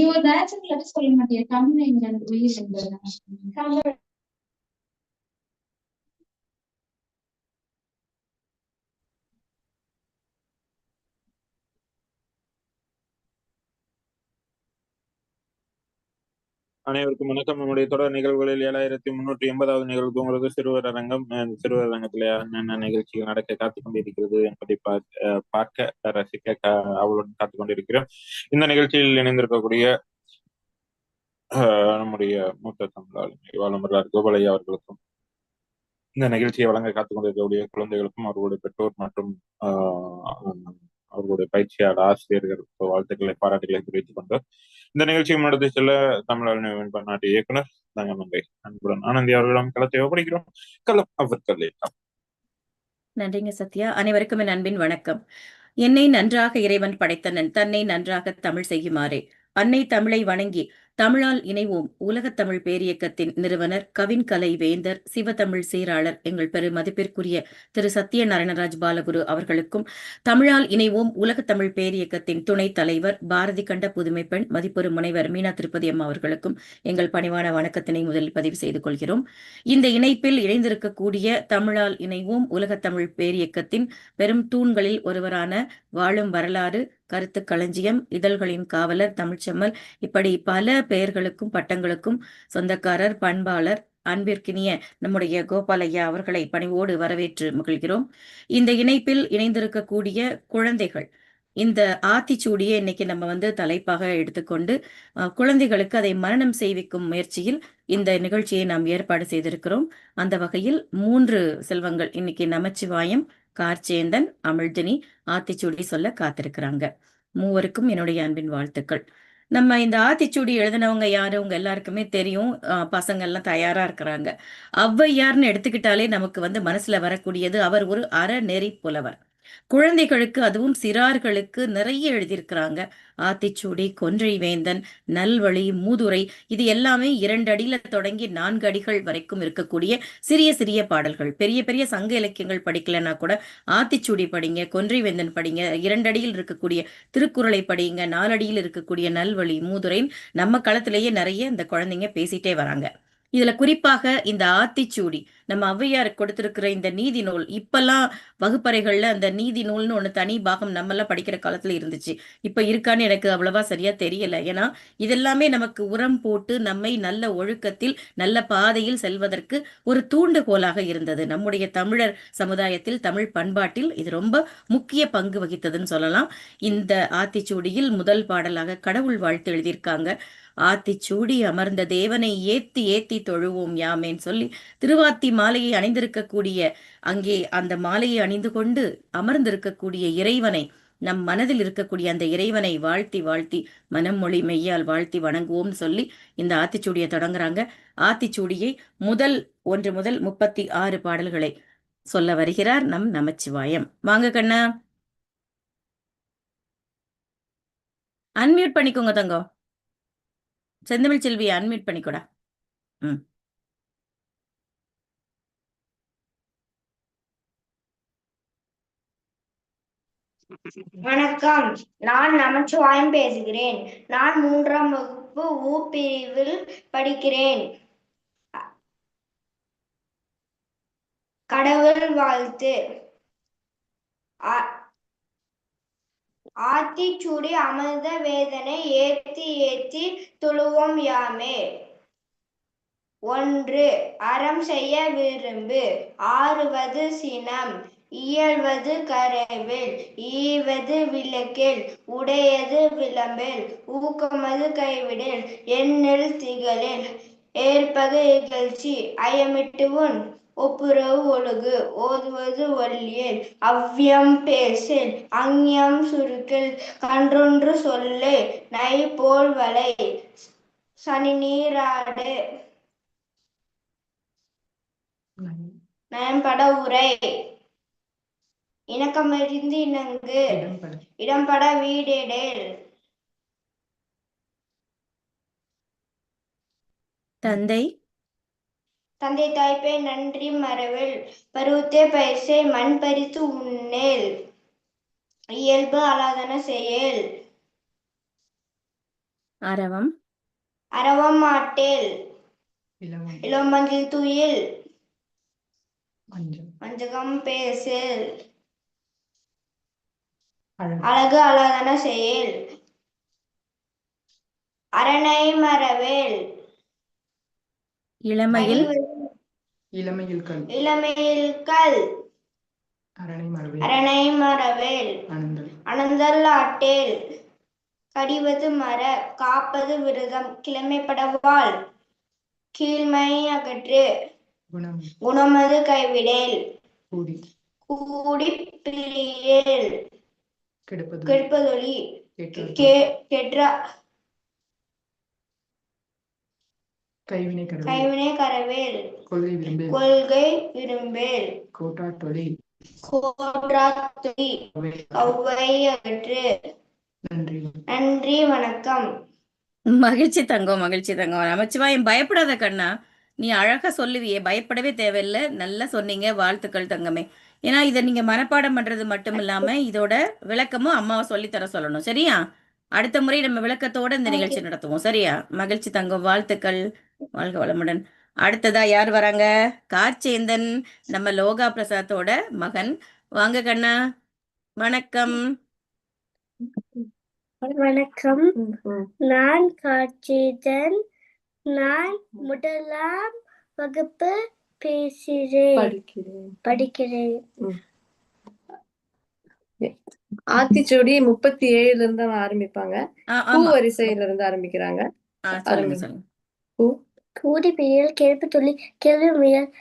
நீ ஒரு நேச்சுரல் எப்படி சொல்ல மாட்டியா தமிழ் எங்க வெயில் அனைவருக்கும் வணக்கம். நம்முடைய தொடர் நிகழ்வுகளில் ஏழாயிரத்தி முன்னூற்றி எண்பதாவது நிகழ்வு உங்களுக்கு சிறுவர் அரங்கம் சிறுவர் அரங்கத்துல என்னென்ன நிகழ்ச்சிகள் நடக்க காத்துக் கொண்டிருக்கிறது என்பதை பார்க்க ரசிக்க அவளுடன் காத்துக் கொண்டிருக்கிறோம் இந்த நிகழ்ச்சியில் இணைந்திருக்கக்கூடிய நம்முடைய மூத்த தமிழாளி வாழமர்லார் கோபாலையா அவர்களுக்கும் இந்த நிகழ்ச்சியை வழங்க காத்துக் கொண்டிருக்கக்கூடிய குழந்தைகளுக்கும் அவர்களுடைய பெற்றோர் மற்றும் ஆஹ், அவர்களுடைய பயிற்சியாளர் ஆசிரியர்கள் வாழ்த்துக்களை பாராட்டுகளை தெரிவித்துக் கொண்டு இந்த நிகழ்ச்சியை முன்னெடுத்து செல்ல தமிழ் பன்னாட்டு இயக்குனர் தங்கமங்கை அன்புடன் ஆனந்தி அவர்களிடம் களத்தை ஒப்படைக்கிறோம். களம் அவர்கள் நன்றிங்க சத்யா. அனைவருக்கும் என் அன்பின் வணக்கம். என்னை நன்றாக இறைவன் படைத்தனன் தன்னை நன்றாக தமிழ் செய்யுமாறே. அன்னை தமிழை வணங்கி தமிழால் இணைவோம். உலகத்தமிழ் பேரியக்கத்தின் நிறுவனர் கவின் கலை வேந்தர் சிவதமிழ் சீராளர் எங்கள் பெரு மதிப்பிற்குரிய திரு சத்யநாராயணராஜ் பாலகுரு அவர்களுக்கும் தமிழால் இணைவோம். உலகத்தமிழ் பேரியக்கத்தின் துணைத் தலைவர் பாரதி கண்ட புதுமை பெண் மதிப்பெரு முனைவர் மீனா திருப்பதி அம்மா அவர்களுக்கும் எங்கள் பணிவான வணக்கத்தினை முதலில் பதிவு செய்து கொள்கிறோம். இந்த இணைப்பில் இணைந்திருக்கக்கூடிய தமிழால் இணைவோம். உலகத்தமிழ் பேரியக்கத்தின் பெரும் தூண்களில் ஒருவரான வாழும் வரலாறு கருத்து களஞ்சியம் இதழ்களின் காவலர் தமிழ்ச்செம்மல் இப்படி பல பெயர்களுக்கும் பட்டங்களுக்கும் சொந்தக்காரர் பண்பாளர் அன்பிற்கினிய நம்முடைய கோபாலையா அவர்களை பணிவோடு வரவேற்று மகிழ்கிறோம். இந்த இணைப்பில் இணைந்திருக்கக்கூடிய குழந்தைகள். இந்த ஆத்திச்சூடியை இன்னைக்கு நம்ம வந்து தலைப்பாக எடுத்துக்கொண்டு குழந்தைகளுக்கு அதை மரணம் செய்விக்கும் முயற்சியில் இந்த நிகழ்ச்சியை நாம் ஏற்பாடு செய்திருக்கிறோம். அந்த வகையில் மூன்று செல்வங்கள் இன்னைக்கு நமச்சிவாயம் கார்ச்சேந்தன் அமிழ்தினி ஆத்திச்சூடி சொல்ல காத்திருக்கிறாங்க. மூவருக்கும் என்னுடைய அன்பின் வாழ்த்துக்கள். நம்ம இந்த ஆத்திச்சூடி எழுதினவங்க யாரு? உங்க எல்லாருக்குமே தெரியும். பசங்க எல்லாம் தயாரா இருக்கிறாங்க. ஔவையார்னு எடுத்துக்கிட்டாலே நமக்கு வந்து மனசுல வரக்கூடியது அவர் ஒரு அறநெறி புலவர். குழந்தைகளுக்கு அதுவும் சிறார்களுக்கு நிறைய எழுதியிருக்கிறாங்க. ஆத்திச்சூடி கொன்றை வேந்தன் நல்வழி மூதுரை இது எல்லாமே இரண்டு அடியில தொடங்கி நான்கு அடிகள் வரைக்கும் இருக்கக்கூடிய சிறிய சிறிய பாடல்கள். பெரிய பெரிய சங்க இலக்கியங்கள் படிக்கலைன்னா கூட ஆத்திச்சூடி படிங்க கொன்றை வேந்தன் படிங்க இரண்டு அடியில் இருக்கக்கூடிய திருக்குறளை படிங்க நாலடியில் இருக்கக்கூடிய நல்வழி மூதுரை. நம்ம களத்திலேயே நிறைய இந்த குழந்தைங்க பேசிட்டே வராங்க. இதுல குறிப்பாக இந்த ஆத்திச்சூடி நம்ம ஔவையாருக்கு கொடுத்திருக்கிற இந்த நீதி நூல் இப்பெல்லாம் வகுப்பறைகள்ல அந்த நீதி நூல்னு ஒண்ணு தனி பாகம் நம்மெல்லாம் படிக்கிற காலத்துல இருந்துச்சு. இப்ப இருக்கான்னு எனக்கு அவ்வளவா சரியா தெரியல. ஏன்னா இதெல்லாமே நமக்கு உரம் போட்டு நம்மை நல்ல ஒழுக்கத்தில் நல்ல பாதையில் செல்வதற்கு ஒரு தூண்டுகோலாக இருந்தது. நம்முடைய தமிழர் சமுதாயத்தில் தமிழ் பண்பாட்டில் இது ரொம்ப முக்கிய பங்கு வகித்ததுன்னு சொல்லலாம். இந்த ஆத்திச்சூடியில் முதல் பாடலாக கடவுள் வாழ்த்து எழுதியிருக்காங்க. ஆத்திச்சூடி அமர்ந்த தேவனை ஏத்தி ஏத்தி தொழுவோம் யாமேன்னு சொல்லி திருவாத்தி மாலையை அணிந்திருக்கக்கூடிய அங்கே அந்த மாலையை அணிந்து கொண்டு அமர்ந்திருக்கக்கூடிய இறைவனை நம் மனதில் இருக்கக்கூடிய அந்த இறைவனை வாழ்த்தி வாழ்த்தி மனம் மொழி மெய்யால் வாழ்த்தி வணங்குவோம்னு சொல்லி இந்த ஆத்திச்சூடியை தொடங்குறாங்க. ஆத்திச்சூடியை முதல் ஒன்று முதல் முப்பத்தி ஆறு பாடல்களை சொல்ல வருகிறார் நம் நமச்சிவாயம். வாங்க கண்ணா. அன்மியூட் பண்ணிக்கோங்க தங்கம். செந்தமிழ் செல்வியை அன்மியூட் பண்ணிக்கோடா. ம். வணக்கம். நான் நமச்சிவாயம் பேசுகிறேன். நான் மூன்றாம் வகுப்பு ஊ பிரிவில் படிக்கிறேன். கடவுள் வாழ்த்து. ஆ- ஆத்திச்சூடி அமிர்த வேதனை ஏத்தி ஏத்தி துழுவோம் யாமே. ஒன்று அறம் செய்ய விரும்பு. ஆறுவது சினம். இயல்வது கரைவில் ஈவது விளக்கில் உடையது விளம்பில் ஊக்கமது கைவிடில் எண்ணில் திகழில். ஏற்பது இகழ்ச்சி அயமிட்டு உன் ஒப்புரவு ஒழுகு ஓதுவது ஒல்லியல் அவ்வியம் பேசில் அங்யம் சுருக்கில் கன்றொன்று சொல்லு நை போல் வலை சனி நீராடு நயம்பட உரை. இணக்கமறிந்து இணங்கு. இடம்பட வீடேடேல். தந்தை. தந்தை தாய்ப்பே நன்றி மறவில். பருவத்தே பயிர்சை மண் பறித்து உண்ணேல். இயல்பு அலாதன செயல். அரவம் அரவமாட்டேல் இளம இளமஞ்சில் துயில். மஞ்சள். வஞ்சகம் பேசல். அழகு. அழகு அழகன செயல். அரணை மரவேல். இளமையில் இளமையில் கல் இளமையில் கல். அரணை மரவேல். அனந்தல். அனந்தல் ஆட்டேல். கடிவது மர காப்பது விரதம் கிழமைப்படவாள் கீழ்மை அகற்று. குணம். குணமது கைவிடேல். கூடி. கூடி பிரியேல். கெடுப்பதொழி கைவினை கரவேல் கொள்கை விரும்பே. கொள்கை விரும்பேல் கோட்டாட்டொலி கோட்ராத்துளி கவ்வை அகற்று நன்றி. நன்றி வணக்கம். மகிழ்ச்சி தங்கம் மகிழ்ச்சி தங்கம் நமச்சிவாயம் பயப்படாத கண்ணா. நீ அழகா சொல்லுவியே பயப்படவே தேவையில்லை. நல்லா சொன்னீங்க. வாழ்த்துக்கள் தங்கமே. ஏன்னா இதை நீங்க மனப்பாடம் பண்றது மட்டும் இல்லாம இதோட விளக்கமும் அம்மாவை சொல்லித்தர சொல்லணும். சரியா? அடுத்த முறை நம்ம விளக்கத்தோட இந்த நிகழ்ச்சி நடத்துவோம். சரியா? மகிழ்ச்சி தங்கம் வாழ்த்துக்கள். வாழ்க வளமுடன். அடுத்ததா யார் வராங்க? கார்ச்சேந்தன் நம்ம லோகா பிரசாத்தோட மகன். வாங்க கண்ணா. வணக்கம். வணக்கம். நான் கார்த்திகன் நான் முதலாம் வகுப்பு பேசுகிறேன் படிக்கிறேன். படிக்கிறேன். ஆத்திச்சூடி முப்பத்தி ஏழுல இருந்து ஆரம்பிப்பாங்க. பூ வரிசையில இருந்து ஆரம்பிக்கிறாங்க. பூ? கூடி பெயர் கேள்வி தொழில் கேள்வி முயல்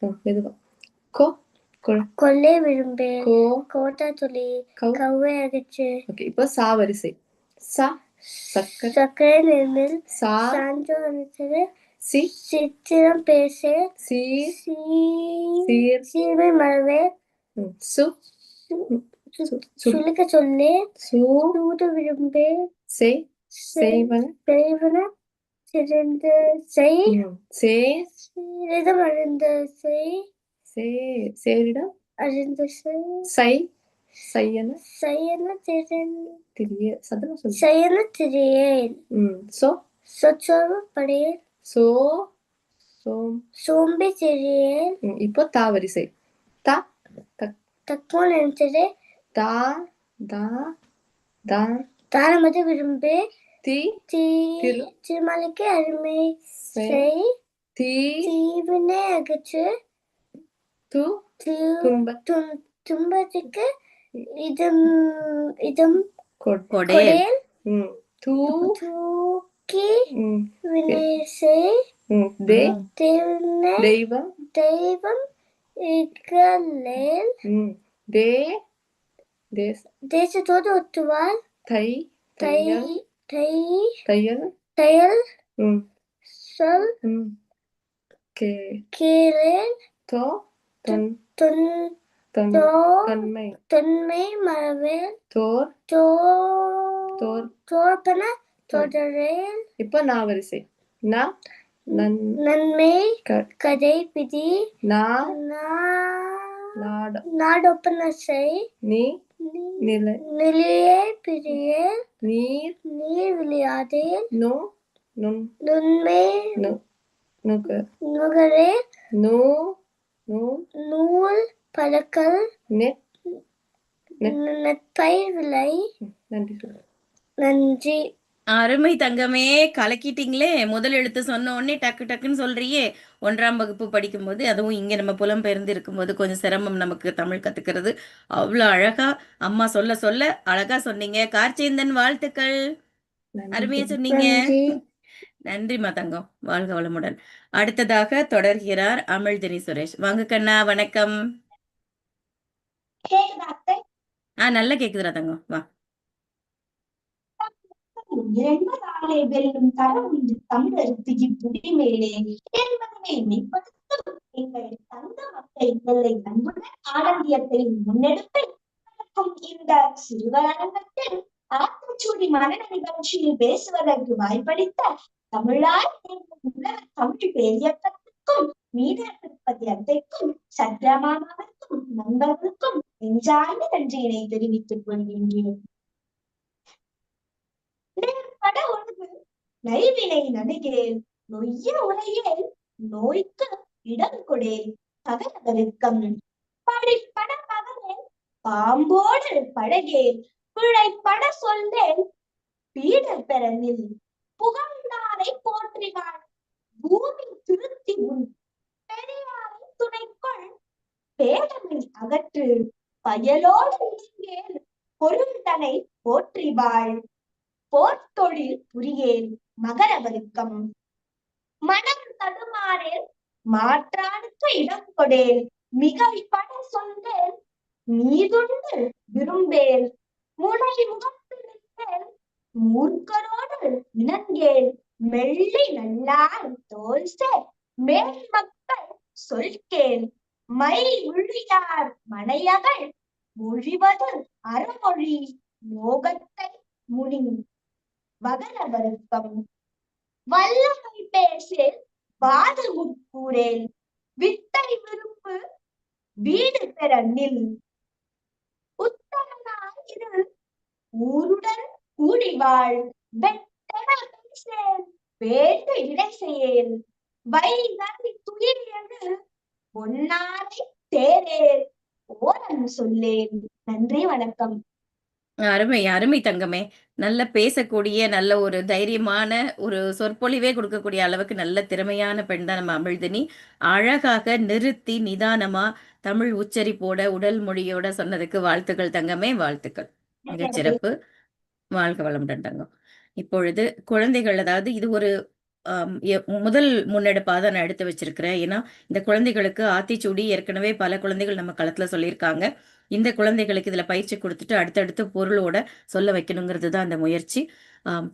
ஓ, மெதுவா. கோ? கொ- கொல்லை விரும்பேன் கோ. கோட்டா கௌ. கவ்வை அகற்று. ஓகே இப்போ சா வரிசை. சா சக்கர. சக்கரை நெல்மில் சா. சான்றோ அனுசரு சி சித்திரம் பேச சீ சீர் சீமை மரவே ம், சு சு- சு- சுலுக்க சொல்லு சூ சூது விரும்பே செய் செய்வன பெரியவன சிறந்த செய் சே சிறிதும் அறிந்த செய் சே சேரிடம் அறிந்த செய் சை சையன செய்யன திறன் திரிய சதனம் சொல்லு செய்யன திரியேன் ம் சோ சொச்சொரு படையேன் சோ சோம் சோம்பி ம், இப்போ தா வரிசை. தா தக் தக்கோ நினைச்சது தா தா தா. தாரமது விரும்பே. தி தீ திரு. திருமலைக்கு அருமை. செய். தி தீவினை அகற்று. து து- துன்ப துன்- துன்பத்துக்கு இதம் இதம் கொட் கொடே கொடேல் தூ தே தேவனை தெய்வம் தெய்வம் இகலேல் ம் தே தேச தேசத்தோடு ஒத்துவாள் தை தை தையல் தை தையல் தையல் ம் சொல் ம் கே கீழேல் தோ தொன் தொன் தொன் தோ தொன்மை தொன்மை மரவேல் தோர் தோ தொடரேல் இப்போ நா வரிசை. நன் நன்மை கதை பிதி நா நா- நாட நாடொப்பன செய் நீ நிலை நிலையே பிரிய நீர் நீர் விளையாதே நோ நுண் நுண்மை நுக நுகரே நூ நூ நூல் பழக்கல் நெட். நெற்பயிர் விலை நன்றி நன்றி. அருமை தங்கமே கலக்கிட்டீங்களே. முதல் எழுத்து சொன்ன உடனே டக்கு டக்குன்னு சொல்றியே. ஒன்றாம் வகுப்பு படிக்கும்போது அதுவும் இங்க நம்ம புலம்பெயர்ந்து இருக்கும்போது கொஞ்சம் சிரமம் நமக்கு தமிழ் கத்துக்கிறது. அவ்வளோ அழகா அம்மா சொல்ல சொல்ல அழகா சொன்னீங்க. கார்ச்சேந்தன் வாழ்த்துக்கள். அருமையா சொன்னீங்க. நன்றி. நன்றிம்மா தங்கம். வாழ்க வளமுடன். அடுத்ததாக தொடர்கிறார் அமிழ்தினி சுரேஷ். வாங்க கண்ணா வணக்கம். கேக்குதா அத்தை? ஆ நல்லா கேக்குதுடா தங்கம். வா. என்பதாலே வெல்லும் தரம் இன்று தமிழருக்கு இவ்வுரிமையிலே என்பதனை மெய்ப்படுத்தும். எங்கள் தந்த மக்கள் எல்லை அன்புடன் ஆடம்பியத்தை முன்னெடுத்து நடக்கும் இந்த சிறுவரங்கத்தில் ஆத்தச்சூடி மரண நிகழ்ச்சியில் பேசுவதற்கு வாய்ப்பளித்த தமிழாய் உலக தமிழ் பேரியக்கத்துக்கும் திருப்பதி அத்தைக்கும் சத்ரமாமாவிற்கும் நண்பர்களுக்கும் நெஞ்சார்ந்த நன்றியினை தெரிவித்துக் கொள்கின்றேன். நைவினை நடுகேல் நொய்ய உரையேல் நோய்க்கு இடம் கொடேல் பகலவருக்கம் பழிப்பட பகலேல் பாம்போடு பழகேல் பிழைப்பட சொல்லேல் பீடர் பெறனில். புகழ்ந்தாரை போற்றினார் பூமி திருத்தி உன் பெரியாரை துணைக்கொள். பேதமை அகற்று. பயலோடு நீங்கேல் பொருள் தனை போற்றி வாழ் போர்த்தொழில் புரியேல் மகரவருக்கம் மனம் தடுமாறேல் மாற்றானுக்கு இடம் கொடேல் மிகைப்பட சொல்லேல் மீதுண்டு விரும்பேல் முனை முகத்து நிற்பேல் மூர்க்கரோடு இணங்கேல் மெல்லி நல்லார் தோல் சேர் மேல் மக்கள் சொல்கேல் மை விழியார் மனையகள் மொழிவது அறமொழி மோகத்தை முனி வகர வருத்தம் வல்லமை பேசில் வாதமுட்கூறேல் வித்தை விருப்பு வீடு பெற நில் உத்தமனாய் ஊருடன் கூடி வாழ். வேண்டு இடை செயல் வைகை துயிலியது பொன்னாரை தேரேல். ஓரம் சொல்லேன். நன்றி வணக்கம். அருமை அருமை தங்கமே. நல்ல பேசக்கூடிய நல்ல ஒரு தைரியமான ஒரு சொற்பொழிவே கொடுக்கக்கூடிய அளவுக்கு நல்ல திறமையான பெண் தான் நம்ம அமிழ்தினி. அழகாக நிறுத்தி நிதானமா தமிழ் உச்சரிப்போட உடல் மொழியோட சொன்னதுக்கு வாழ்த்துக்கள் தங்கமே. வாழ்த்துக்கள். மிகச் சிறப்பு வாழ்க வளமுடன் தங்கம். இப்பொழுது குழந்தைகள் அதாவது இது ஒரு முதல் முன்னெடுப்பாக தான் நான் எடுத்து வச்சிருக்கிறேன். ஏன்னா இந்த குழந்தைகளுக்கு ஆத்திச்சூடி ஏற்கனவே பல குழந்தைகள் நம்ம களத்தில் சொல்லியிருக்காங்க. இந்த குழந்தைகளுக்கு இதில் பயிற்சி கொடுத்துட்டு அடுத்தடுத்து பொருளோட சொல்ல வைக்கணுங்கிறது தான் அந்த முயற்சி.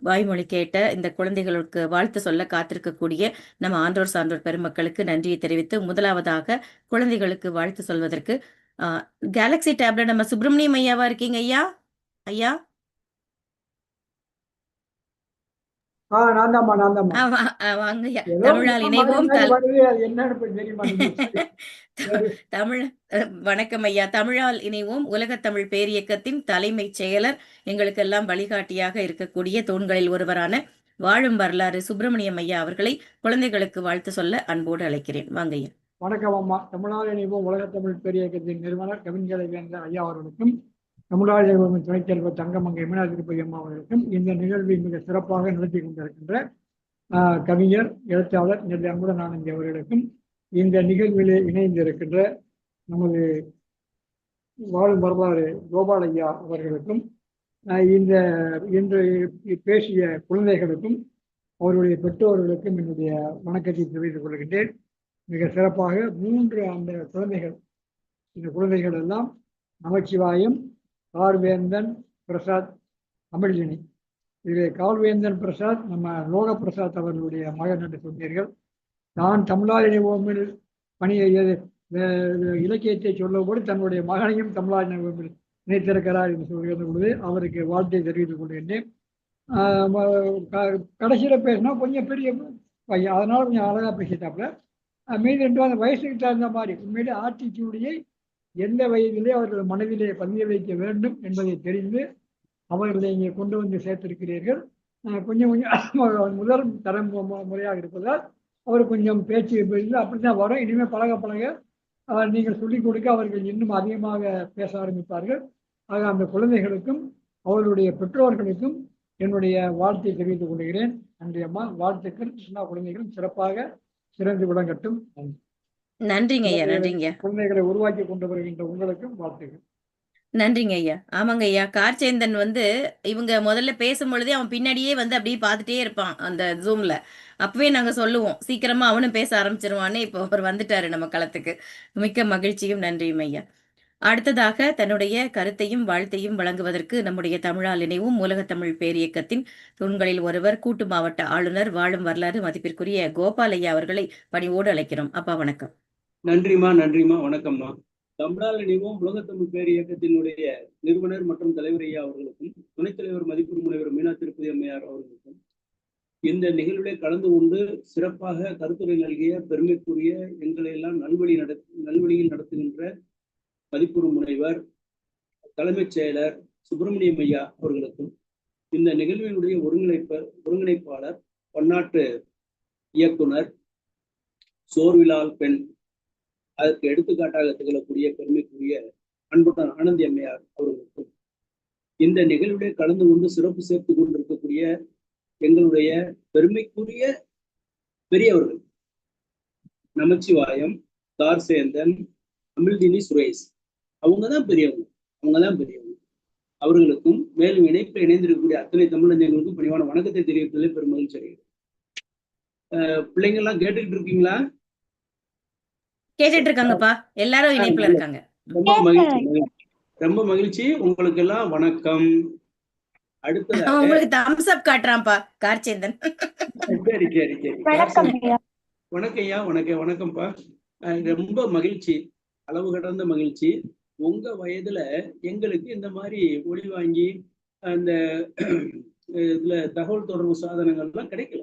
வாய்மொழி கேட்ட இந்த குழந்தைகளுக்கு வாழ்த்து சொல்ல காத்திருக்கக்கூடிய நம்ம ஆன்றோர் சான்றோர் பெருமக்களுக்கு நன்றியை தெரிவித்து முதலாவதாக குழந்தைகளுக்கு வாழ்த்து சொல்வதற்கு கேலக்ஸி டேப்ல நம்ம சுப்பிரமணியம் ஐயாவா இருக்கீங்க ஐயா? ஐயா ஆ நான் தான்மா நான் தான்மா ஆ, வா- ஆ, வாங்க ஐயா ஏதோ தமிழால் இப்ப இணைவோம் மாறி தல் மாறி வருது அது என்னன்னு இப்ப தெரியுமா நீங்க? சரி. தமிழ் வணக்கம் ஐயா. தமிழால் இணைவோம். உலகத் தமிழ் பேரியக்கத்தின் தலைமைச் செயலர் எங்களுக்கெல்லாம் வழிகாட்டியாக இருக்கக்கூடிய தூண்களில் ஒருவரான வாழும் வரலாறு சுப்பிரமணியம் ஐயா அவர்களை குழந்தைகளுக்கு வாழ்த்து சொல்ல அன்போடு அழைக்கிறேன். வாங்க ஐயா. வணக்கம் அம்மா. தமிழ்நாடு இணைவோம். உலகத் தமிழ் பெரிய இயக்கத்தின் நிறுவனர் கவிஞரை ஐயா அவர்களுக்கும் தமிழ்நாடு துணைச்செல்வர் தங்கமங்கை மீனா அம்மா அவர்களுக்கும் இந்த நிகழ்வை மிக சிறப்பாக நடத்தி கொண்டிருக்கின்ற கவிஞர் எழுத்தாளர் நெல்லை அன்புடன் அவர்களுக்கும் இந்த நிகழ்விலே இணைந்திருக்கின்ற நமது வாழும் வரலாறு கோபாலையா அவர்களுக்கும் இந்த இன்று பேசிய குழந்தைகளுக்கும் அவருடைய பெற்றோர்களுக்கும் என்னுடைய வணக்கத்தை தெரிவித்துக் கொள்கின்றேன். மிக சிறப்பாக மூன்று அந்த குழந்தைகள் இந்த குழந்தைகள் எல்லாம் நமச்சிவாயம் கார்வேந்தன் பிரசாத் தமிழினி. இது கால்வேந்தன் பிரசாத் நம்ம லோக பிரசாத் அவர்களுடைய மகன் என்று சொன்னீர்கள். நான் தமிழால் ஓமில் பணியை அஹ், இலக்கியத்தை சொல்லும்போது தன்னுடைய மகனையும் தமிழால் ஓமில் இணைத்திருக்கிறார் என்று சொல்கின்ற பொழுது அவருக்கு வாழ்த்தை தெரிவித்துக் கொள்கின்றேன். கடைசியில் க- பேசினா கொஞ்சம் பெரிய பையன் அதனால் கொஞ்சம் அழகாக பேசிட்டாப்புல. மீது ரெண்டு வந்து அந்த வயசுக்கு தகுந்த மாதிரி உண்மையிலே ஆத்திச்சூடியை எந்த வயதிலே அவர்கள் மனதிலே பதிய வைக்க வேண்டும் என்பதை தெரிந்து அவர்களை இங்கே கொண்டு வந்து சேர்த்திருக்கிறீர்கள். கொஞ்சம் கொஞ்சம் முதல் தரம் முறையாக இருப்பதால் அவர் கொஞ்சம் பேச்சு பேச்சு அப்படிதான் வரும். இனிமேல் பழக பழக நீங்கள் சொல்லிக் கொடுக்க அவர்கள் இன்னும் அதிகமாக பேச ஆரம்பிப்பார்கள். ஆக அந்த குழந்தைகளுக்கும் அவர்களுடைய பெற்றோர்களுக்கும் என்னுடைய வாழ்த்தை தெரிவித்துக் கொள்கிறேன். நன்றி அம்மா. வாழ்த்துக்கள். எல்லா குழந்தைகளும் சிறப்பாக சிறந்து விளங்கட்டும். நன்றி. நன்றிங்க ஐயா நன்றிங்க. குழந்தைகளை உருவாக்கி கொண்டு வருகின்ற உங்களுக்கும் வாழ்த்துக்கள். நன்றிங்க ஐயா. ஆமாங்க ஐயா. கார்ச்சேந்தன் வந்து இவங்க முதல்ல பேசும் பொழுதே அவன் பின்னாடியே வந்து அப்படியே பார்த்துட்டே இருப்பான் அந்த ஜூம்ல அப்பவே நாங்க சொல்லுவோம் சீக்கிரமா அவனும் பேச ஆரம்பிச்சிருவான்னு. இப்போ அவர் வந்துட்டாரு நம்ம களத்துக்கு. மிக்க மகிழ்ச்சியும் நன்றியும் ஐயா. அடுத்ததாக தன்னுடைய கருத்தையும் வாழ்த்தையும் வழங்குவதற்கு நம்முடைய தமிழால் இணைவும் உலகத்தமிழ் பேரியக்கத்தின் தூண்களில் ஒருவர் கூட்டு மாவட்ட ஆளுநர் வாழும் வரலாறு மதிப்பிற்குரிய கோபால் ஐயா அவர்களை பணிவோடு அழைக்கிறோம். அப்பா வணக்கம். நன்றிம்மா நன்றிம்மா வணக்கம்மா. தமிழால் இணைவோம் உலகத்தமிழ் பேர் இயக்கத்தினுடைய நிறுவனர் மற்றும் தலைவர் ஐயா அவர்களுக்கும் துணைத் தலைவர் மதிப்பு முனைவர் மீனா திருப்பதி அம்மையார் அவர்களுக்கும் இந்த நிகழ்விலே கலந்து கொண்டு சிறப்பாக கருத்துரை நல்கிய பெருமைக்குரிய எங்களை எல்லாம் நல்வழி நட நல்வழியில் நடத்துகின்ற மதிப்புறு முனைவர் தலைமைச் செயலர் சுப்பிரமணியம் ஐயா அவர்களுக்கும் இந்த நிகழ்வினுடைய ஒருங்கிணைப்ப ஒருங்கிணைப்பாளர் பன்னாட்டு இயக்குனர் சோர்விலால் பெண் அதற்கு எடுத்துக்காட்டாக திகழக்கூடிய பெருமைக்குரிய அன்புடன் ஆனந்தி அம்மையார் அவர்களுக்கும். இந்த நிகழ்விலே கலந்து கொண்டு சிறப்பு சேர்த்து கொண்டிருக்கக்கூடிய எங்களுடைய பெருமைக்குரிய பெரியவர்கள் நமச்சிவாயம் தார்சேந்தன் அமிழ்தினி சுரேஷ் அவங்க தான் பெரியவங்க அவங்க தான் பெரியவங்க. அவர்களுக்கும் மேலும் இணைப்பில் இணைந்திருக்கக்கூடிய அத்தனை தமிழஞ்சங்களுக்கும் பணிவான வணக்கத்தை தெரிவிப்பதில் பெரும் மகிழ்ச்சி அடைகிறேன். பிள்ளைங்க எல்லாம் கேட்டுக்கிட்டு இருக்கீங்களா? கேட்டுட்டு இருக்காங்கப்பா எல்லாரும் இணைப்புல இருக்காங்க. ரொம்ப மகிழ்ச்சி. ரொம்ப மகிழ்ச்சி. உங்களுக்கு எல்லாம் வணக்கம் அடுத்ததாக உங்களுக்கு தம்ஸ் அப் காட்டுறான்ப்பா கார்ச்சேந்தன். சரி சரி சரி. வணக்கம் ஐயா. வணக்கம் ஐயா வணக்கம் வணக்கம்ப்பா. ரொம்ப மகிழ்ச்சி. அளவு கடந்த மகிழ்ச்சி. உங்க வயதுல எங்களுக்கு இந்த மாதிரி ஒளி வாங்கி அந்த இதுல தகவல் தொடர்பு சாதனங்கள்லாம் கிடைக்கல.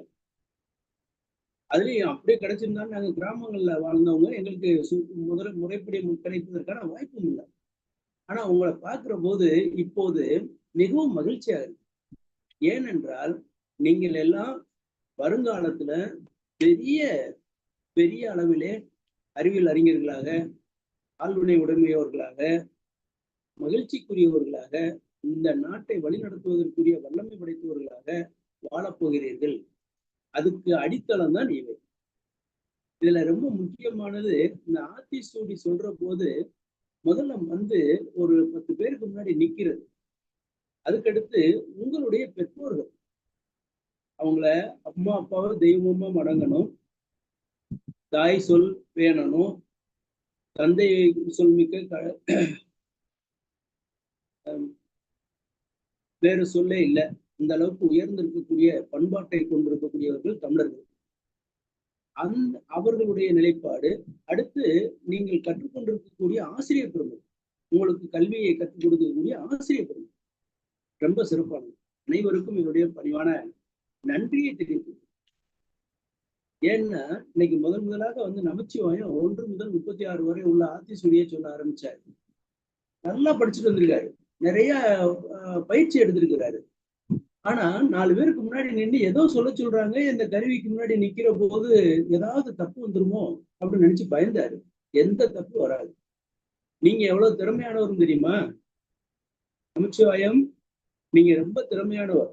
அதுலயும் அப்படியே கிடைச்சிருந்தாலும் நாங்க கிராமங்கள்ல வாழ்ந்தவங்க எங்களுக்கு சு- முதல் முறைப்படி கிடைப்பதற்கான வாய்ப்பும் இல்லை. ஆனா உங்களை பார்க்கிற போது இப்போது மிகவும் மகிழ்ச்சியா இருக்கு. ஏனென்றால் நீங்கள் எல்லாம் வருங்காலத்துல பெரிய பெரிய அளவிலே அறிவியல் அறிஞர்களாக ஆழ்வினை உடைமையவர்களாக மகிழ்ச்சிக்குரியவர்களாக இந்த நாட்டை வழிநடத்துவதற்குரிய வல்லமை படைத்தவர்களாக வாழப்போகிறீர்கள் அதுக்கு அடித்தளம் தான் இவை இதுல ரொம்ப முக்கியமானது இந்த ஆத்தி சூடி சொல்ற போது முதல்ல வந்து ஒரு பத்து பேருக்கு முன்னாடி நிக்கிறது. அதுக்கடுத்து உங்களுடைய பெற்றோர்கள். அவங்கள அம்மா அப்பாவை தெய்வமா மடங்கணும். தாய் சொல் வேணணும் தந்தை சொல் மிக்க வேறு சொல்லே இல்லை. இந்த அளவுக்கு உயர்ந்திருக்கக்கூடிய பண்பாட்டை கொண்டிருக்கக்கூடியவர்கள் தமிழர்கள். அந்த அவர்களுடைய நிலைப்பாடு அடுத்து நீங்கள் கற்றுக்கொண்டிருக்கக்கூடிய ஆசிரியர் பெருமை. உங்களுக்கு கல்வியை கற்றுக் கொடுக்கக்கூடிய ஆசிரியர் பெருமை. ரொம்ப சிறப்பானது. அனைவருக்கும் என்னுடைய பணிவான நன்றியை தெரிவித்து ஏன்னா இன்னைக்கு முதன் முதலாக வந்து நமச்சிவாயம் ஒன்று முதல் முப்பத்தி ஆறு வரை உள்ள ஆத்திசூடியை சொல்ல ஆரம்பிச்சாரு. நல்லா படிச்சுட்டு வந்திருக்காரு. நிறைய அஹ், பயிற்சி எடுத்திருக்கிறாரு. ஆனா நாலு பேருக்கு முன்னாடி நின்று ஏதோ சொல்ல சொல்றாங்க இந்த கருவிக்கு முன்னாடி நிக்கிற போது ஏதாவது தப்பு வந்துருமோ அப்படின்னு நினைச்சு பயந்தாரு. எந்த தப்பு வராது. நீங்க எவ்வளவு திறமையானவரும் தெரியுமா? நமச்சிவாயம் நீங்க ரொம்ப திறமையானவர்.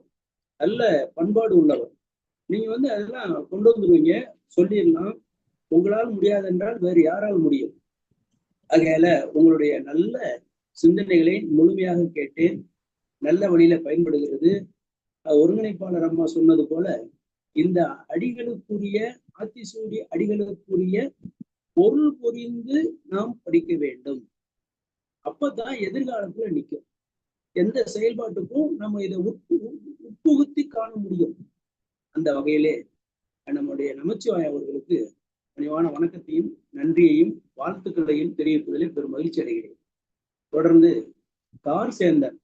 நல்ல பண்பாடு உள்ளவர். நீங்க வந்து அதெல்லாம் கொண்டு வந்துருவீங்க சொல்லிடலாம். உங்களால் முடியாது என்றால் வேறு யாரால் முடியும்? ஆகையால உங்களுடைய நல்ல சிந்தனைகளை முழுமையாக கேட்டேன். நல்ல வழியில பயன்படுகிறது. ஒருங்கிணைப்பாளர் அம்மா சொன்னது போல இந்த அடிகளுக்குரிய ஆத்திசூடி அடிகளுக்குரிய பொருள் புரிந்து நாம் படிக்க வேண்டும். அப்பதான் எதிர்காலத்துல நிற்கும் எந்த செயல்பாட்டுக்கும் நம்ம இதை உட்பு உட்புகுத்தி காண முடியும். அந்த வகையிலே நம்முடைய நமச்சிவாய அவர்களுக்கு பணிவான வணக்கத்தையும் நன்றியையும் வாழ்த்துக்களையும் தெரிவிப்பதிலே பெரும் மகிழ்ச்சி அடைகிறேன். தொடர்ந்து கார் சேர்ந்தார்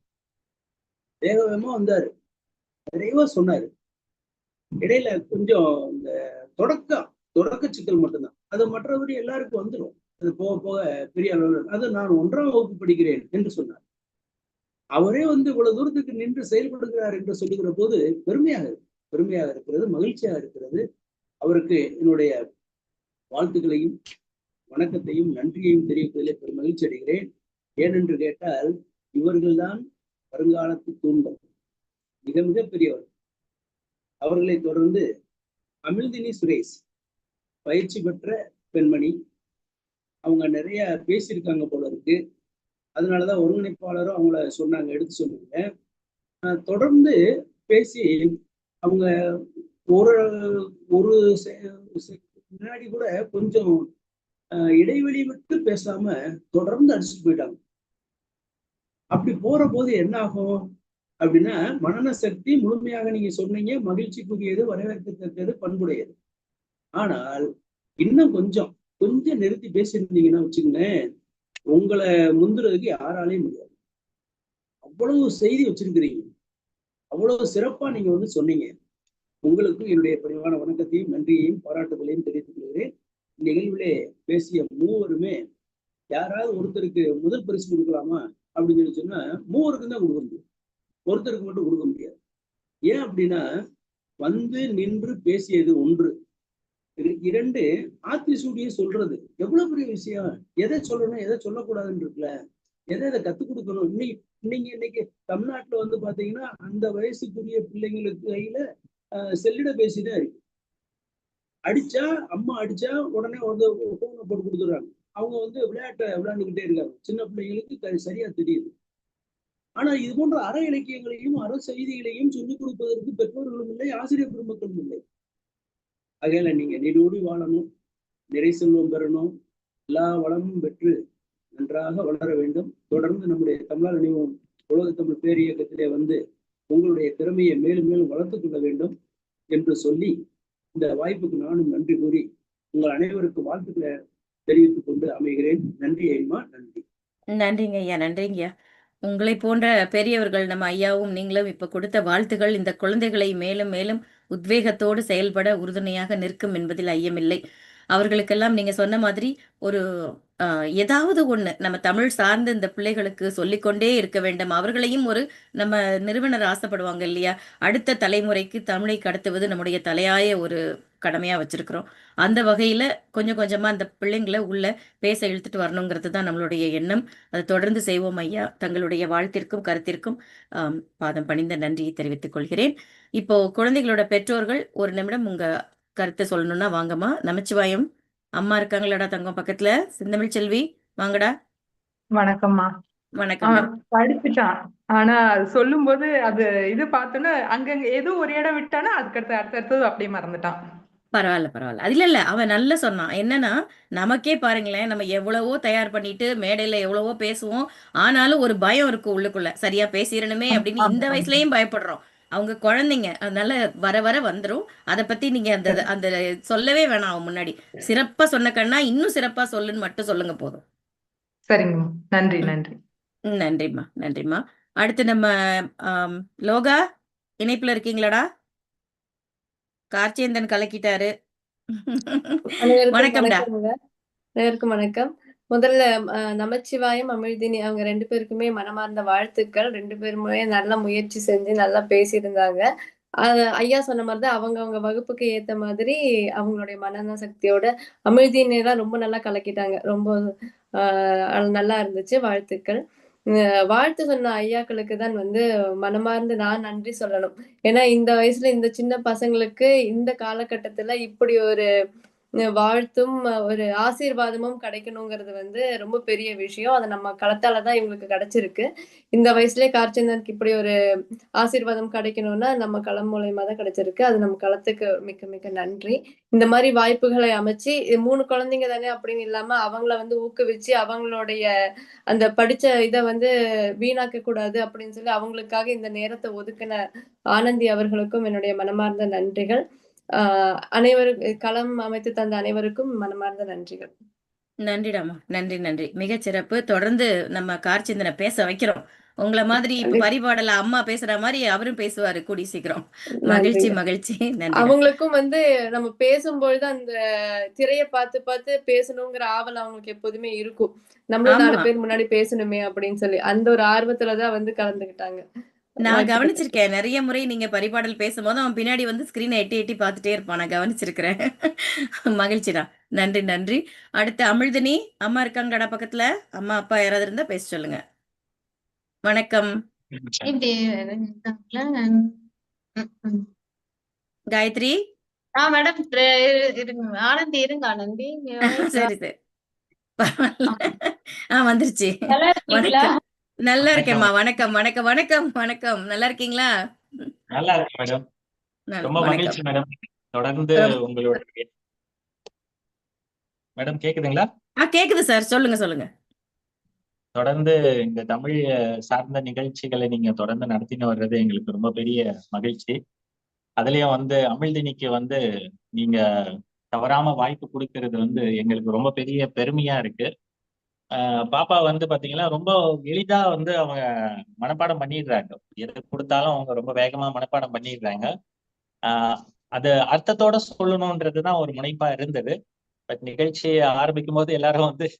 வேக வேகமா வந்தாரு. நிறைவா சொன்னாரு. இடையில கொஞ்சம் இந்த தொடக்கம் தொடக்க சிக்கல் மட்டும்தான். அது மற்றபடி எல்லாருக்கும் வந்துடும் அது போக போக பெரிய அளவில் அது நான் ஒன்றாம் வகுப்பு படிக்கிறேன் என்று சொன்னார். அவரே வந்து இவ்வளவு தூரத்துக்கு நின்று செயல்படுகிறார் என்று சொல்லுகிற போது பெருமையாக இருக்கு. பெருமையாக இருக்கிறது மகிழ்ச்சியாக இருக்கிறது. அவருக்கு என்னுடைய வாழ்த்துக்களையும் வணக்கத்தையும் நன்றியையும் தெரிவிப்பதிலே பெரும் மகிழ்ச்சி அடைகிறேன். ஏனென்று கேட்டால் இவர்கள்தான் வருங்காலத்து தூண்கள். மிக மிக பெரியவர் அவர்களை தொடர்ந்து அமிழ்தினி சுரேஷ் பயிற்சி பெற்ற பெண்மணி. அவங்க நிறைய பேசியிருக்காங்க போல இருக்கு. அதனாலதான் ஒருங்கிணைப்பாளரும் அவங்கள சொன்னாங்க எடுத்து சொன்னாங்க. தொடர்ந்து பேசி அவங்க ஒரு ஒரு செ- முன்னாடி கூட கொஞ்சம் அஹ், இடைவெளி விட்டு பேசாம தொடர்ந்து அடிச்சுட்டு போயிட்டாங்க. அப்படி போற போது என்ன ஆகும்? அப்படின்னா மனன சக்தி முழுமையாக நீங்க சொன்னீங்க மகிழ்ச்சிக்குரியது வரவேற்கத்தக்கது பண்புடையது. ஆனால் இன்னும் கொஞ்சம் கொஞ்சம் நிறுத்தி பேசியிருந்தீங்கன்னா வச்சுக்கோங்களேன் உங்களை முந்துறதுக்கு யாராலையும் முடியாது. அவ்வளவு செய்தி வச்சிருக்கிறீங்க. அவ்வளவு சிறப்பா நீங்க வந்து சொன்னீங்க. உங்களுக்கும் என்னுடைய பணிவான வணக்கத்தையும் நன்றியையும் பாராட்டுகளையும் தெரிவித்துக் கொள்கிறேன். நிகழ்விலே பேசிய மூவருமே யாராவது ஒருத்தருக்கு முதல் பரிசு கொடுக்கலாமா? அப்படின்னு சொல்லி சொன்னா மூவருக்கும் தான் கொடுக்க முடியும். ஒருத்தருக்கு மட்டும் கொடுக்க முடியாது. ஏன் அப்படின்னா வந்து நின்று பேசியது ஒன்று. இரண்டு ஆத்திசூடிய சொல்றது. எவ்வளவு பெரிய விஷயம்? எதை சொல்லணும் எதை சொல்லக்கூடாதுன்னு இருக்குல்ல? எதை எதை கத்துக் கொடுக்கணும்? இன்னைக்கு இன்னைக்கு இன்னைக்கு தமிழ்நாட்டுல வந்து பாத்தீங்கன்னா அந்த வயசுக்குரிய பிள்ளைங்களுக்கு கையில ஆஹ், செல்லிட பேசிதான் இருக்கு. அடிச்சா அம்மா அடிச்சா உடனே வந்து போனை போட்டு கொடுத்துடுறாங்க. அவங்க வந்து விளையாட்டை விளையாண்டுக்கிட்டே இருக்காங்க. சின்ன பிள்ளைங்களுக்கு சரியா தெரியுது. ஆனா இது போன்ற அற இலக்கியங்களையும் அற செய்திகளையும் சொல்லிக் கொடுப்பதற்கு பெற்றோர்களும் இல்லை ஆசிரியர் பெருமக்களும் இல்லை. அகையில நீங்க நீடோடி வாழணும் நிறை செல்வம் பெறணும் எல்லா வளமும் பெற்று நன்றாக வளர வேண்டும். தொடர்ந்து நம்முடைய தமிழர் அணிவம் உலக தமிழ் பேரியக்கத்திலே வந்து உங்களுடைய திறமையை மேலும் மேலும் வளர்த்துக் கொள்ள வேண்டும் என்று சொல்லி இந்த வாய்ப்புக்கு நானும் நன்றி கூறி உங்கள் அனைவருக்கும் வாழ்த்துக்களை தெரிவித்துக் கொண்டு அமைகிறேன். நன்றி ஐமா நன்றி. நன்றிங்க ஐயா நன்றிங்க ஐயா உங்களை போன்ற பெரியவர்கள் நம்ம ஐயாவும் நீங்களும் இப்ப கொடுத்த வாழ்த்துகள் இந்த குழந்தைகளை மேலும் மேலும் உத்வேகத்தோடு செயல்பட உறுதுணையாக நிற்கும் என்பதில் ஐயமில்லை. அவர்களுக்கெல்லாம் நீங்க சொன்ன மாதிரி ஒரு ஏதாவது ஒன்று நம்ம தமிழ் சார்ந்த இந்த பிள்ளைகளுக்கு சொல்லிக்கொண்டே இருக்க வேண்டும். அவர்களையும் ஒரு நம்ம நிறுவனர் ஆசைப்படுவாங்க இல்லையா? அடுத்த தலைமுறைக்கு தமிழை கடத்துவது நம்முடைய தலையாய ஒரு கடமையா வச்சிருக்கிறோம். அந்த வகையில கொஞ்சம் கொஞ்சமா அந்த பிள்ளைங்களை உள்ள பேச இழுத்துட்டு வரணுங்கிறது தான் நம்மளுடைய எண்ணம். அதை தொடர்ந்து செய்வோம் ஐயா. தங்களுடைய வாழ்த்திற்கும் கருத்திற்கும் பாதம் பணிந்த நன்றியை தெரிவித்துக் கொள்கிறேன். இப்போ குழந்தைகளோட பெற்றோர்கள் ஒரு நிமிடம் உங்க கருத்தை சொல்லணும்னா வாங்கம்மா. நமச்சிவாயம். அம்மா இருக்காங்களாடா தங்கம் பக்கத்துல. செந்தமிழ் செல்வி வாங்கடா. வணக்கம்மா. வணக்கம் படிச்சுட்டான். ஆனா அது சொல்லும்போது அது இது பார்த்தோன்னா அங்கங்க ஏதோ ஒரு இடம் விட்டானா அதுக்கடுத்து அடுத்தடுத்தது அப்படியே மறந்துட்டான். பரவாயில்ல பரவாயில்ல. அது இல்ல இல்ல. அவன் நல்லா சொன்னான். என்னன்னா நமக்கே பாருங்களேன் நம்ம எவ்வளவோ தயார் பண்ணிட்டு மேடையில எவ்வளவோ பேசுவோம். ஆனாலும் ஒரு பயம் இருக்கு உள்ளுக்குள்ள. சரியா பேசிடணுமே அப்படின்னு இந்த. வயசுலயும் பயப்படுறோம். அவங்க குழந்தைங்க அதனால வர வர வந்துரும். அதை பத்தி நீங்க அந்த அந்த சொல்லவே வேணாம் அவன் முன்னாடி. சிறப்பா சொன்ன கண்ணா இன்னும் சிறப்பா சொல்லுன்னு மட்டும் சொல்லுங்க போதும். சரிங்கம்மா நன்றி நன்றி. நன்றிம்மா நன்றிம்மா. அடுத்து நம்ம லோகா இணைப்புல இருக்கீங்களாடா? கார்ச்சேந்தன் கலக்கிட்டாரு. வணக்கம்டா. வணக்கம். முதல்ல நமச்சிவாயம் அமிழ்தினி அவங்க ரெண்டு பேருக்குமே மனமார்ந்த வாழ்த்துக்கள். ரெண்டு பேருமே நல்ல முயற்சி செஞ்சு நல்லா பேசியிருந்தாங்க. ஐயா சொன்ன மாதிரி தான் அவங்க அவங்க வகுப்புக்கு ஏத்த மாதிரி அவங்களுடைய மனநல சக்தியோட அமிழ்தினெல்லாம் ரொம்ப நல்லா கலக்கிட்டாங்க. ரொம்ப ஆஹ் நல்லா இருந்துச்சு. வாழ்த்துக்கள். அஹ் வாழ்த்து சொன்ன ஐயாக்களுக்கு தான் வந்து மனமார்ந்து நான் நன்றி சொல்லணும். ஏன்னா இந்த வயசுல இந்த சின்ன பசங்களுக்கு இந்த காலகட்டத்துல இப்படி ஒரு வாழ்த்தும் ஒரு ஆசீர்வாதமும் கிடைக்கணுங்கிறது வந்து ரொம்ப பெரிய விஷயம். அது நம்ம களத்தால தான் இவங்களுக்கு கிடைச்சிருக்கு. இந்த வயசுலயே கார்ச்சந்தனுக்கு இப்படி ஒரு ஆசீர்வாதம் கிடைக்கணும்னா நம்ம களம் மூலயமா தான் கிடைச்சிருக்கு. அது நம்ம களத்துக்கு மிக்க மிக்க நன்றி. இந்த மாதிரி வாய்ப்புகளை அமைச்சு இது மூணு குழந்தைங்க தானே அப்படின்னு இல்லாம அவங்கள வந்து ஊக்குவிச்சு அவங்களுடைய அந்த படிச்ச இதை வந்து வீணாக்க கூடாது அப்படின்னு சொல்லி அவங்களுக்காக இந்த நேரத்தை ஒதுக்கின ஆனந்தி அவர்களுக்கும் என்னுடைய மனமார்ந்த நன்றிகள். ஆஹ் அனைவருக்கும் களம் அமைத்து தந்த அனைவருக்கும் மனமார்ந்த நன்றிகள். நன்றிடாமா? நன்றி நன்றி. மிகச் சிறப்பு. தொடர்ந்து நம்ம கார்ச்சிந்தனை பேச வைக்கிறோம். உங்களை மாதிரி இப்ப பரிபாடல அம்மா பேசுற மாதிரி அவரும் பேசுவாரு கூடி சீக்கிரம். மகிழ்ச்சி. மகிழ்ச்சி. நன்றி. அவங்களுக்கும் வந்து நம்ம பேசும்பொழுது அந்த திரையை பார்த்து பார்த்து பேசணுங்கிற ஆவல் அவங்களுக்கு எப்போதுமே இருக்கும். நம்மளும் நாலு. பேர் முன்னாடி பேசணுமே அப்படின்னு சொல்லி. அந்த ஒரு ஆர்வத்துலதான் வந்து கலந்துக்கிட்டாங்க. நான். கவனிச்சிருக்கேன். நிறைய முறை நீங்க பரிபாடல் பேசும்போது அவன் பின்னாடி வந்து ஸ்கிரீனை எட்டி எட்டி பார்த்துட்டே இருப்பான். நான் கவனிச்சிருக்கிறேன். மகிழ்ச்சிடா நன்றி நன்றி. அடுத்து அமிழ்தினி. அம்மா இருக்காங்கடா பக்கத்துல. அம்மா அப்பா யாராவது இருந்தா பேச சொல்லுங்க. வணக்கம். காயத்ரி? ஆ மேடம் ஆனந்தி இருங்க ஆனந்தி. சரி சரி. பரவாயில்ல. ஆ. வந்துருச்சு. வணக்கம். நல்லா இருக்கேம்மா. வணக்கம். வணக்கம் வணக்கம் வணக்கம் நல்லா இருக்கீங்களா? நல்லா இருக்கு மேடம். ரொம்ப மகிழ்ச்சி மேடம். தொடர்ந்து உங்களுடைய மேடம் கேக்குதுங்களா? ஆ கேக்குது சார். சொல்லுங்க சொல்லுங்க. தொடர்ந்து இந்த தமிழ் சார்ந்த நிகழ்ச்சிகளை நீங்க தொடர்ந்து நடத்தின்னு வர்றது எங்களுக்கு ரொம்ப பெரிய மகிழ்ச்சி. அதுலயும் வந்து அமிழ்தினிக்கு வந்து நீங்க தவறாம வாய்ப்பு கொடுக்கறது வந்து எங்களுக்கு ரொம்ப பெரிய பெருமையா இருக்கு. பாப்பா வந்து பாத்தீங்கன்னா ரொம்ப எளிதா வந்து அவங்க மனப்பாடம் பண்ணிடுறாங்க. எது கொடுத்தாலும் அவங்க ரொம்ப வேகமா மனப்பாடம் பண்ணிடுறாங்க. ஆஹ் அது அர்த்தத்தோட சொல்லணும்ன்றதுதான் ஒரு முனைப்பா இருந்தது. பட் நிகழ்ச்சி ஆரம்பிக்கும் போது எல்லாரும் வந்து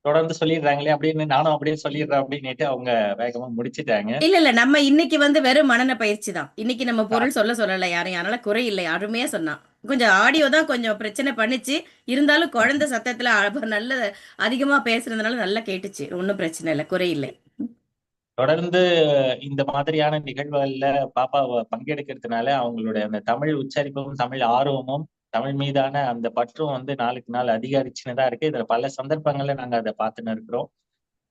தொடர்ந்து சொல்லிடுறாங்களே அப்படின்னு நானும் அப்படியே சொல்லிடுறேன் அப்படின்னுட்டு அவங்க வேகமா முடிச்சிட்டாங்க. இல்ல இல்ல நம்ம இன்னைக்கு வந்து வெறும் மனன பயிற்சி தான். இன்னைக்கு நம்ம பொருள் சொல்ல சொல்லல யாரையும் அதனால குறை இல்லை அருமையா சொன்னான் கொஞ்சம் ஆடியோ தான் கொஞ்சம் பிரச்சனை பண்ணிச்சு. இருந்தாலும் குழந்தை சத்தத்துல நல்ல அதிகமா பேசுறதுனால நல்லா கேட்டுச்சு. ஒன்றும் பிரச்சனை இல்லை குறையில்லை. தொடர்ந்து இந்த மாதிரியான நிகழ்வுகள்ல பாப்பா பங்கெடுக்கிறதுனால அவங்களுடைய அந்த தமிழ் உச்சரிப்பும் தமிழ் ஆர்வமும் தமிழ் மீதான அந்த பற்றும் வந்து நாளுக்கு நாள் அதிகரிச்சுன்னு தான் இருக்கு. இதுல பல சந்தர்ப்பங்கள்ல நாங்க அதை பார்த்துன்னு இருக்கிறோம்.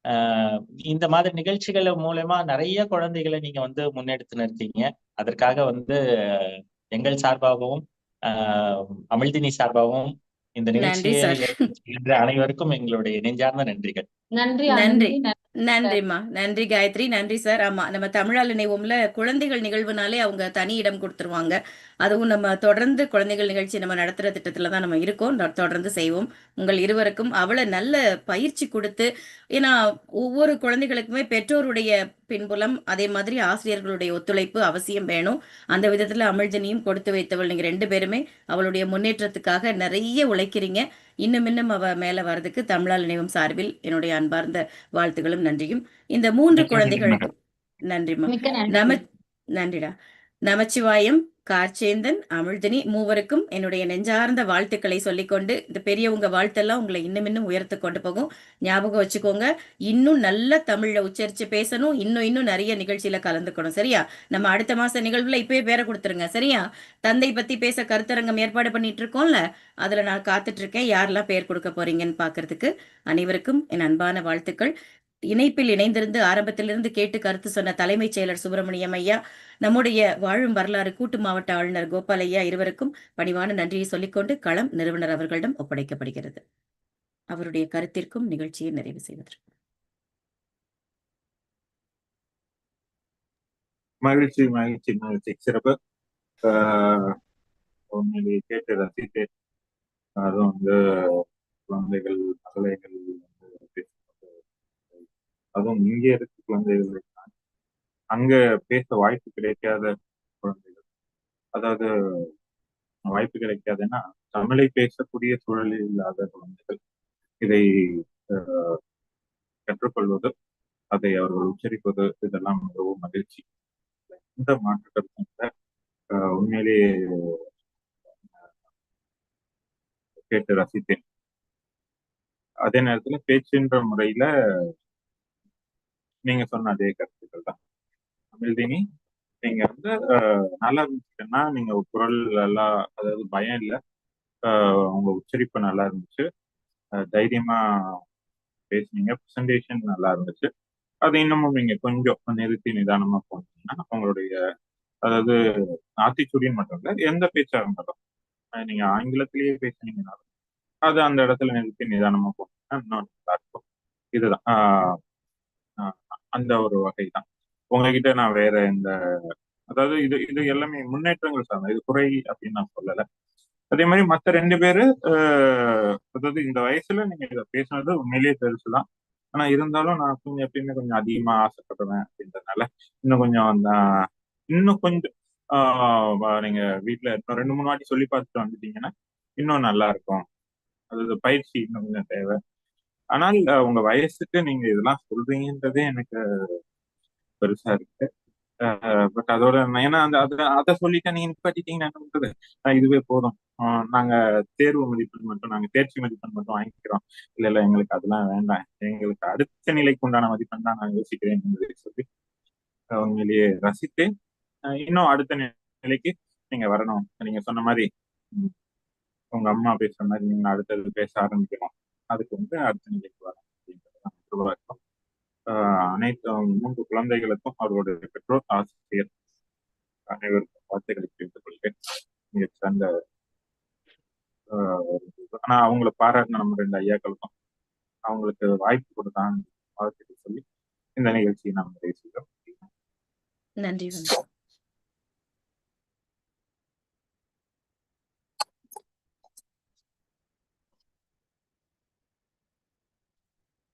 ஆஹ் இந்த மாதிரி நிகழ்ச்சிகள் மூலமா நிறைய குழந்தைகளை நீங்க வந்து முன்னெடுத்துன்னு இருக்கீங்க அதற்காக வந்து எங்கள் சார்பாகவும் அமிழ்தினி சார்பாகவும் இந்த நிகழ்ச்சியை அனைவருக்கும் எங்களுடைய நெஞ்சார்ந்த நன்றிகள். நன்றி நன்றி. நன்றிம்மா. நன்றி காயத்ரி. நன்றி சார். ஆமா நம்ம தமிழால் இணைவோம்ல. குழந்தைகள் நிகழ்வுனாலே அவங்க தனி இடம் கொடுத்துருவாங்க. அதுவும் நம்ம தொடர்ந்து குழந்தைகள் நிகழ்ச்சி நம்ம நடத்துற திட்டத்துல தான் நம்ம இருக்கோம். தொடர்ந்து செய்வோம். உங்கள் இருவருக்கும் அவளை நல்ல பயிற்சி கொடுத்து ஏன்னா ஒவ்வொரு குழந்தைகளுக்குமே பெற்றோருடைய பின்புலம் அதே மாதிரி ஆசிரியர்களுடைய ஒத்துழைப்பு அவசியம் வேணும். அந்த விதத்துல அமிழ்தனியும் கொடுத்து வைத்தவள் நீங்க ரெண்டு பேருமே. அவளுடைய முன்னேற்றத்துக்காக நிறைய உழைக்கிறீங்க. இன்னும் இன்னும் அவ மேல வர்றதுக்கு தமிழால் இணைவும் சார்பில் என்னுடைய அன்பார்ந்த வாழ்த்துகளும் நன்றியும். இந்த மூன்று மிக்க நன்றி மேடம் குழந்தைகளுக்கும் நன்றிம்மா. மிக்க நம நன்றி நன்றிடா. நமச்சிவாயம் கார்ச்சேந்தன் அமிழ்தினி மூவருக்கும் என்னுடைய நெஞ்சார்ந்த வாழ்த்துக்களை சொல்லிக்கொண்டு இந்த பெரியவங்க வாழ்த்தெல்லாம் உங்களை இன்னும் இன்னும் உயர்த்து கொண்டு போகும். ஞாபகம் வச்சுக்கோங்க இன்னும் நல்ல தமிழ்ல உச்சரிச்சு பேசணும். இன்னும் இன்னும் நிறைய நிகழ்ச்சியில கலந்துக்கணும். சரியா? நம்ம அடுத்த மாச நிகழ்வுல இப்பயே பேரை கொடுத்துருங்க. சரியா? தந்தை பத்தி பேச கருத்தரங்கம் ஏற்பாடு பண்ணிட்டு இருக்கோம்ல அதுல நான் காத்துட்டு இருக்கேன். யாரெல்லாம் பேர் கொடுக்க போறீங்கன்னு பாக்குறதுக்கு அனைவருக்கும் என் அன்பான வாழ்த்துக்கள். இணைப்பில் இணைந்திருந்து ஆரம்பத்திலிருந்து கேட்டு கருத்து சொன்ன தலைமைச் செயலர் சுப்பிரமணியம் ஐயா நம்முடைய வாழும் வரலாறு கூட்டு மாவட்ட ஆளுநர் கோபாலையா இருவருக்கும் பணிவான நன்றியை சொல்லிக்கொண்டு களம் நிறுவனர் அவர்களிடம் ஒப்படைக்கப்படுகிறது. அவருடைய கருத்திற்கும் நிகழ்ச்சியை நிறைவு செய்வதற்கு. மகிழ்ச்சி மகிழ்ச்சி மகிழ்ச்சி. சிறப்பு. உண்மையிலேயே கேட்டு ரசித்தேன் அதுவும் வந்து குழந்தைகள் மகளைகள் அதுவும் இங்கே இருக்க குழந்தைகள் அங்க பேச வாய்ப்பு கிடைக்காத குழந்தைகள். அதாவது வாய்ப்பு கிடைக்காதுன்னா தமிழை பேசக்கூடிய சூழலில் இல்லாத குழந்தைகள் இதை ஆஹ், கற்றுக்கொள்வது அதை அவர்கள் உச்சரிப்பது இதெல்லாம் மிகவும் மகிழ்ச்சி. எந்த மாற்று உண்மையிலேயே கேட்டு ரசித்தேன். அதே நேரத்துல பேச்சுன்ற முறையில நீங்க சொன்ன அதே கருத்துக்கள் தான். அமிழ்தினி நீங்க வந்து ஆஹ், நல்லா இருந்துச்சுன்னா நீங்க குரல் எல்லாம் அதாவது பயம் இல்லை. ஆஹ், உங்க உச்சரிப்பு நல்லா இருந்துச்சு. தைரியமா பேசுனீங்க. ப்ரெசன்டேஷன் நல்லா இருந்துச்சு. அது இன்னமும் நீங்க கொஞ்சம் நிறுத்தி நிதானமா போனீங்கன்னா உங்களுடைய அதாவது ஆத்திச்சூடின்னு மட்டும் இல்லை எந்த பேச்சா இருந்தாலும் நீங்க ஆங்கிலத்திலேயே பேசுனீங்கனாலும் அது அந்த இடத்துல நிறுத்தி நிதானமா போனீங்கன்னா இன்னும் நல்லா இருக்கும். இதுதான். ஆஹ், அந்த ஒரு வகை தான் உங்ககிட்ட நான் வேற இந்த அதாவது இது இது எல்லாமே முன்னேற்றங்கள் சார்ந்த இது குறை அப்படின்னு நான் சொல்லல. அதே மாதிரி மத்த ரெண்டு பேரு அதாவது இந்த வயசுல நீங்க இதை பேசுனது உண்மையிலேயே பெருசுதான். ஆனா இருந்தாலும் நான் கொஞ்சம் எப்பயுமே கொஞ்சம் அதிகமா ஆசைப்படுவேன் அப்படின்றதுனால இன்னும் கொஞ்சம் அந்த இன்னும் கொஞ்சம் நீங்க வீட்டுல இன்னும் ரெண்டு மூணு வாட்டி சொல்லி பார்த்துட்டு வந்துட்டீங்கன்னா இன்னும் நல்லா இருக்கும். அதாவது பயிற்சி இன்னும் கொஞ்சம் தேவை. ஆனால் உங்க வயசுக்கு நீங்க இதெல்லாம் சொல்றீங்கன்றதே எனக்கு பெருசா இருக்கு. பட் அதோட ஏன்னா அந்த அதை அதை சொல்லிட்டு நீங்க நிப்பாட்டிட்டீங்கன்னா என்ன பண்றது இதுவே போதும். நாங்க தேர்வு மதிப்பெண் மட்டும் நாங்க தேர்ச்சி மதிப்பெண் மட்டும் வாங்கிக்கிறோம். இல்ல இல்ல எங்களுக்கு அதெல்லாம் வேண்டாம். எங்களுக்கு அடுத்த நிலைக்கு உண்டான மதிப்பெண் தான் நான் யோசிக்கிறேன் என்பதை சொல்லி உண்மையிலேயே ரசித்து இன்னும் அடுத்த நிலைக்கு நீங்க வரணும். நீங்க சொன்ன மாதிரி உங்க அம்மா பேசுற மாதிரி நீங்க அடுத்தது பேச ஆரம்பிக்கணும் அதுக்கு வந்து அடுத்த நிலைக்கு வரணும் அப்படின்றதான் அனைத்து மூன்று குழந்தைகளுக்கும் அவர்களுடைய பெற்றோர் ஆசிரியர் அனைவருக்கும் வார்த்தைகளை தெரிந்து கொள்கிறேன். மிக சிறந்த ஆனா அவங்கள பாராட்டின நம்ம ரெண்டு ஐயாக்களுக்கும் அவங்களுக்கு வாய்ப்பு கொடுத்தான் வாழ்த்துக்கள் சொல்லி இந்த நிகழ்ச்சியை நாம் நிறைவு செய்கிறோம் நன்றி